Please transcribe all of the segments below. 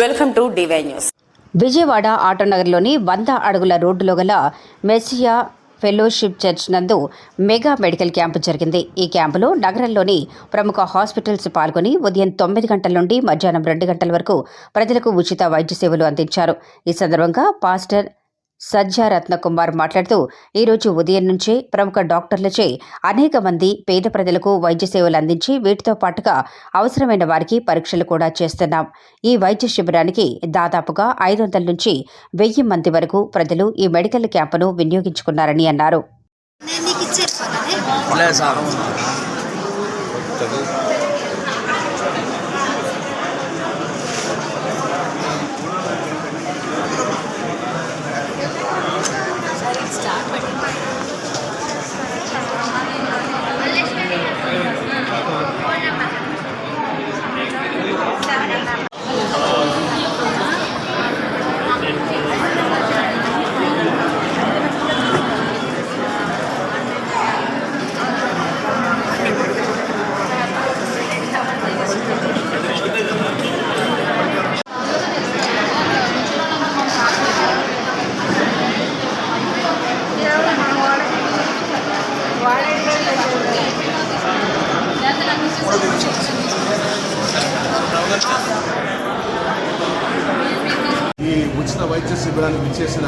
Welcome to DY news. Vijayawada ఆటోనగర్లోని వంద అడుగుల రోడ్డులో గల మెస్సియా ఫెలోషిప్ చర్చ్ నందు మెగా మెడికల్ క్యాంపు జరిగింది. ఈ క్యాంపులో నగరంలోని ప్రముఖ హాస్పిటల్స్ పాల్గొని ఉదయం తొమ్మిది గంటల నుండి మధ్యాహ్నం రెండు గంటల వరకు ప్రజలకు ఉచిత వైద్య సేవలు అందించారు. ఈ సందర్భంగా పాస్టర్ సజ్జా రత్నకుమార్ మాట్లాడుతూ ఈరోజు ఉదయం నుంచే ప్రముఖ డాక్టర్లచే అనేక మంది పేద ప్రజలకు వైద్య సేవలు అందించి వీటితో పాటుగా అవసరమైన వారికి పరీక్షలు కూడా చేస్తున్నాం. ఈ వైద్య శిబిరానికి దాదాపుగా ఐదు వందల నుంచి వెయ్యి మంది వరకు ప్రజలు ఈ మెడికల్ క్యాంపును వినియోగించుకున్నారని అన్నారు నేను నీకు ఇచ్చేది పక్కనే లేదు సార్ ఈ ఉచిత వైద్య శిబిరానికి ఇచ్చేసిన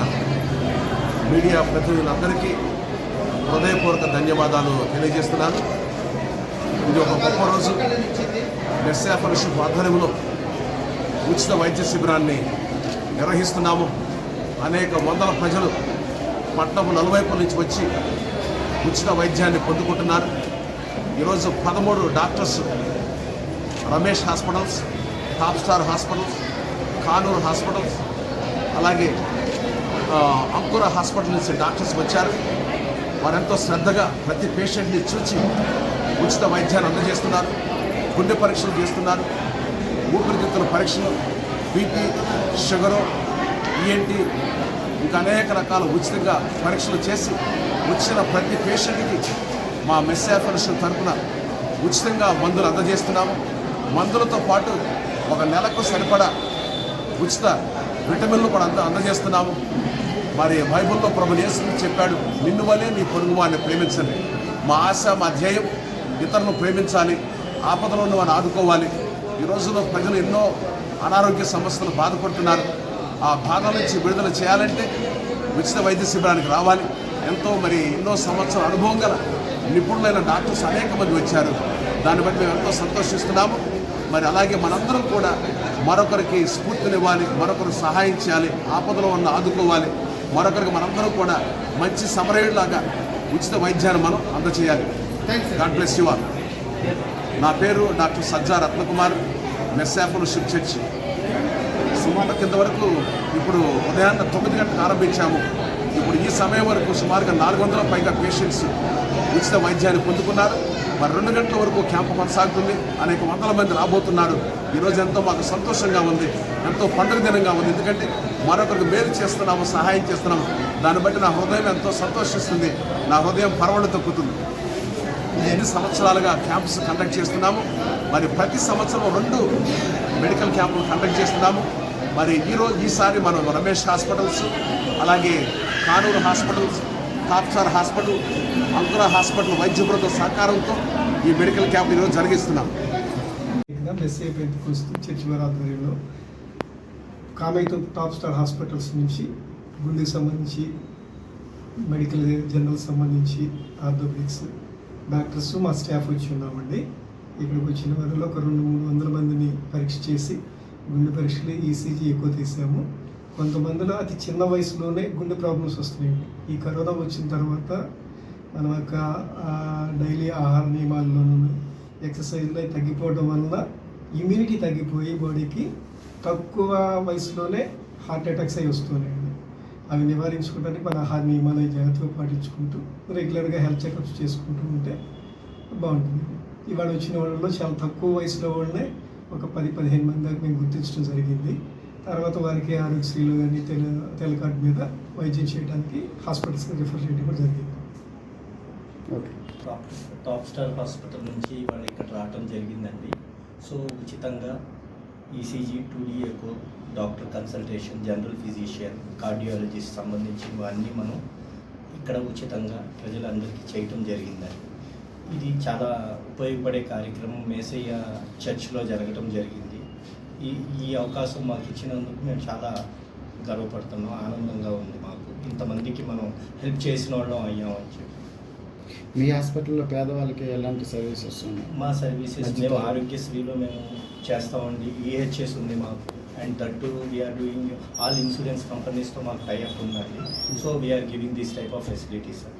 మీడియా ప్రతినిధులందరికీ హృదయపూర్వక ధన్యవాదాలు తెలియజేస్తున్నాను. ఇది ఒక గొప్ప రోజు. మెస్సా పరిషత్ ఆధ్వర్యంలో ఉచిత వైద్య శిబిరాన్ని నిర్వహిస్తున్నాము. అనేక వందల ప్రజలు పట్టణం నలువైపుల నుంచి వచ్చి ఉచిత వైద్యాన్ని పొందుకుంటున్నారు. ఈరోజు పదమూడు doctors Ramesh hospitals top star hospitals Kanuru hospitals అలాగే అంకుర హాస్పిటల్ నుంచి డాక్టర్స్ వచ్చారు. వారెంతో శ్రద్ధగా ప్రతి పేషెంట్ని చూచి ఉచిత వైద్యాన్ని అందజేస్తున్నారు గుండె పరీక్షలు చేస్తున్నారు ఊపిరితిత్తుల పరీక్షలు బీపీ షుగరు ఈఎన్టీ ఇంకా అనేక రకాల ఉచితంగా పరీక్షలు చేసి వచ్చిన ప్రతి పేషెంట్కి మా మెస్సా పరిషత్ తరఫున ఉచితంగా మందులు అందజేస్తున్నాము. మందులతో పాటు ఒక నెలకు సరిపడా ఉచిత విటమిన్లు కూడా అంద అందజేస్తున్నాము మరి బైబిల్లో ప్రభు యేసు చెప్పాడు నిన్ను వలే నీ పొరుగు వారిని ప్రేమించండి. మా ఆశ మా ధ్యేయం ఇతరులను ప్రేమించాలి ఆపదలో ఉన్న వారిని ఆదుకోవాలి. ఈ రోజుల్లో ప్రజలు ఎన్నో అనారోగ్య సమస్యలు బాధపడుతున్నారు. ఆ బాధ నుంచి విడుదల చేయాలంటే ఉచిత వైద్య శిబిరానికి రావాలి. ఎంతో మరి ఎన్నో సంవత్సరాల అనుభవం గల నిపుణులైన డాక్టర్స్ అనేక మంది వచ్చారు. దాన్ని బట్టి మేము ఎంతో సంతోషిస్తున్నాము. మరి అలాగే మనందరం కూడా మరొకరికి స్ఫూర్తినివ్వాలి మరొకరు సహాయం చేయాలి ఆపదలో ఉన్న ఆదుకోవాలి. మరొకరికి మనందరం కూడా మంచి సమరయుడిలాగా ఉచిత వైద్యాన్ని మనం అందచేయాలి. గాడ్ బ్లెస్ యు ఆల్ నా పేరు doctor Sajja Ratnakumar Messiah fellowship church. సుమారు కింద వరకు ఇప్పుడు ఉదయాన్న తొమ్మిది గంటలకు ఆరంభించాము. ఇప్పుడు ఈ సమయం వరకు సుమారుగా నాలుగు వందల పైగా పేషెంట్స్ ఉచిత వైద్యాన్ని పొందుకున్నారు. మరి రెండు గంటల వరకు క్యాంపు కొనసాగుతుంది. అనేక వందల మంది రాబోతున్నారు. ఈరోజు ఎంతో మాకు సంతోషంగా ఉంది. ఎంతో పండుగ దినంగా ఉంది. ఎందుకంటే మరొకరికి మేలు చేస్తున్నాము సహాయం చేస్తున్నాము. దాన్ని బట్టి నా హృదయం ఎంతో సంతోషిస్తుంది. నా హృదయం పరవళ్ళు తొక్కుతుంది. ఎన్ని సంవత్సరాలుగా క్యాంప్స్ కండక్ట్ చేస్తున్నాము. మరి ప్రతి సంవత్సరం రెండు మెడికల్ క్యాంపులు కండక్ట్ చేస్తున్నాము. మరి ఈరోజు ఈసారి మనం రమేష్ హాస్పిటల్స్ అలాగే Kanuru hospitals top star hospital Ankura hospital వైద్య సహకారంతో ఈ మెడికల్ క్యాంప్ ఈరోజు జరిగిస్తున్నాం. ఇక్కడ మెస్సే పెంతుకొస్తూ చర్చి వారి ఆధ్వర్యంలో కామైతో టాప్ స్టార్ హాస్పిటల్స్ నుంచి గుండెకి సంబంధించి మెడికల్ జనరల్ సంబంధించి ఆర్థోపెడిక్స్ డాక్టర్స్ మా స్టాఫ్ వచ్చి ఉన్నామండి. ఇక్కడికి వచ్చిన వారిలో ఒక రెండు మూడు వందల మందిని పరీక్ష చేసి గుండె పరీక్షలు ఈసీజీ ఎక్కువ తీసాము. కొంతమందిలో అతి చిన్న వయసులోనే గుండె ప్రాబ్లమ్స్ వస్తున్నాయండి ఈ కరోనా వచ్చిన తర్వాత మన యొక్క డైలీ ఆహార నియమాల్లోనూ ఎక్సర్సైజ్లో తగ్గిపోవడం వల్ల ఇమ్యూనిటీ తగ్గిపోయి బాడీకి తక్కువ వయసులోనే హార్ట్ అటాక్స్ అయి వస్తున్నాయండి అవి నివారించుకోవడానికి మన ఆహార నియమాలు జాగ్రత్తగా పాటించుకుంటూ రెగ్యులర్గా హెల్త్ చెకప్స్ చేసుకుంటూ ఉంటే బాగుంటుంది. ఇవాళ వచ్చిన వాళ్ళలో చాలా తక్కువ వయసులో వాళ్ళనే ఒక పది పదిహేను మంది దాకా మేము గుర్తించడం జరిగింది. తర్వాత వారికి ఆరోగ్యశ్రీలో కానీ తెల తెలకార్డు మీద వైద్యం చేయడానికి హాస్పిటల్స్కి రిఫర్ చేయడం కూడా జరిగింది. టాప్ టాప్ స్టార్ హాస్పిటల్ నుంచి వాళ్ళు ఇక్కడ రావటం జరిగిందండి. సో ఉచితంగా ECG two D echo doctor consultation general physician cardiologist సంబంధించినవన్నీ మనం ఇక్కడ ఉచితంగా ప్రజలందరికీ చేయటం జరిగిందండి. ఇది చాలా ఉపయోగపడే కార్యక్రమం మేసయ్య చర్చ్లో జరగటం జరిగింది. ఈ ఈ అవకాశం మాకు ఇచ్చినందుకు మేము చాలా గర్వపడుతున్నాం ఆనందంగా ఉంది మాకు. ఇంతమందికి మనం హెల్ప్ చేసిన వాళ్ళం అయ్యామని చెప్పి. మీ హాస్పిటల్లో పేదవాళ్ళకి ఎలాంటి సర్వీసెస్ ఉన్నాయి మా సర్వీసెస్ మేము ఆరోగ్యశ్రీలో మేము చేస్తామండి. ఈహెచ్ఎస్ ఉంది మాకు. And that we are doing all insurance కంపెనీస్తో మాకు టైఅప్ ఉందండి. So we are giving this type of facilities sir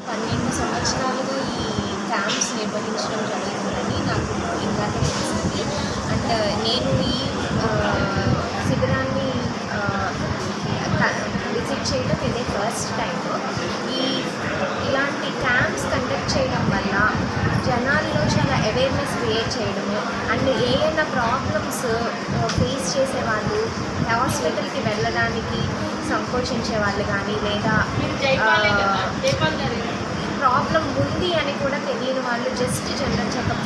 పన్నెండు సంవత్సరాలుగా ఈ క్యాంప్స్ నిర్వహించడం జరుగుతుందని నాకు ఇందాక తెలిసింది అండ్ నేను ఈ ఆ, శిబిరాన్ని విజిట్ చేయడం ఇదే ఫస్ట్ టైం ఈ ఇలాంటి క్యాంప్స్ కండక్ట్ చేయడం వల్ల జనాల్లో చాలా అవేర్నెస్ క్రియేట్ చేయడము. అండ్ ఏదైనా ప్రాబ్లమ్స్ ఫేస్ చేసేవాళ్ళు హాస్పిటల్కి వెళ్ళడానికి సంకోచించే వాళ్ళు కానీ లేదా ప్రాబ్లం ఉంది అని కూడా తెలియని వాళ్ళు జస్ట్ జనరల్ చెకప్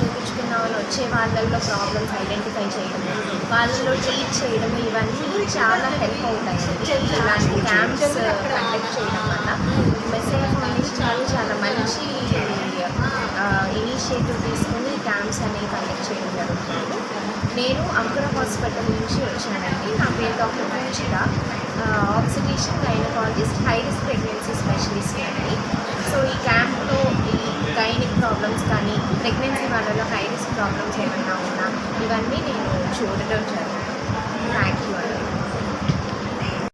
వాళ్ళు వచ్చే వాళ్ళల్లో ప్రాబ్లమ్స్ ఐడెంటిఫై చేయడం వాళ్ళలో ట్రీట్ చేయడం ఇవన్నీ చాలా హెల్ప్ అవుతాయి. ఇలాంటి క్యాంప్స్ కండక్ట్ చేయడం వల్ల. మెసేజ్ ఫౌండేషన్ వాళ్ళు చాలా మంచి ఇనిషియేటివ్ తీసుకుని క్యాంప్స్ అనేవి కండక్ట్ చేయడం జరుగుతుంది నేను అంకుర హాస్పిటల్ నుంచి వచ్చానండి. నా పేరు డాక్టర్ మంచిద oxidation gynaecologist high risk pregnancy specialist అండి. సో ఈ క్యాంప్లో ఈ గైనిక్ ప్రాబ్లమ్స్ కానీ ప్రెగ్నెన్సీ వాళ్ళలో హై రిస్క్ ప్రాబ్లమ్స్ ఏమైనా ఉన్నా ఇవన్నీ నేను చూడడం జరిగింది.